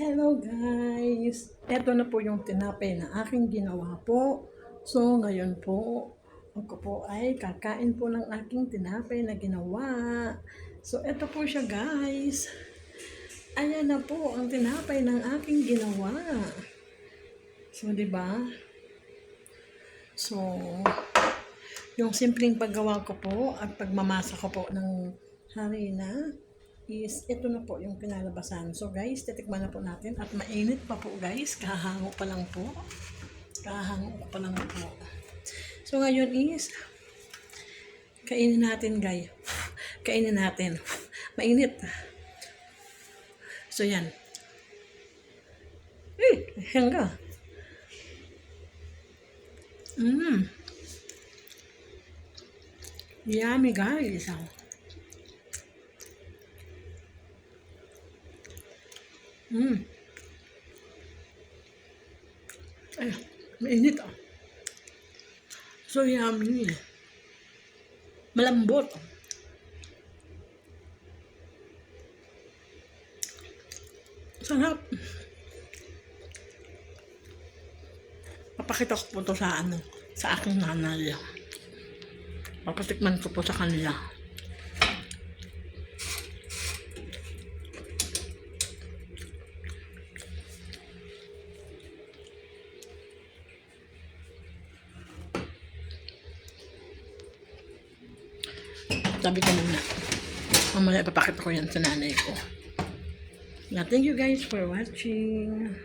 Hello guys! Ito na po yung tinapay na aking ginawa po. So ngayon po, ako po ay kakain po ng aking tinapay na ginawa. So ito po siya guys. Ayan na po ang tinapay ng aking ginawa. So ba? So yung simpleng paggawa ko po at pagmamasa ko po ng harina is ito na po yung kinalabasan. So guys, titikman na po natin at mainit pa po guys. Kahango pa lang po. Kahango pa lang po. So ngayon is kainin natin guys. Kainin natin. Mainit. So yan. Eh, hangga. Mmm. Yummy guys. Mmm. Ay, mainit ah. So yummy. Malambot. Sarap. Papakita ko po to sa ano, sa aking nanay. Papatikman ko po sa kanila. Sabi ko muna. Mamaya ipapakita ko yan sa nanay ko. Yeah, thank you guys for watching.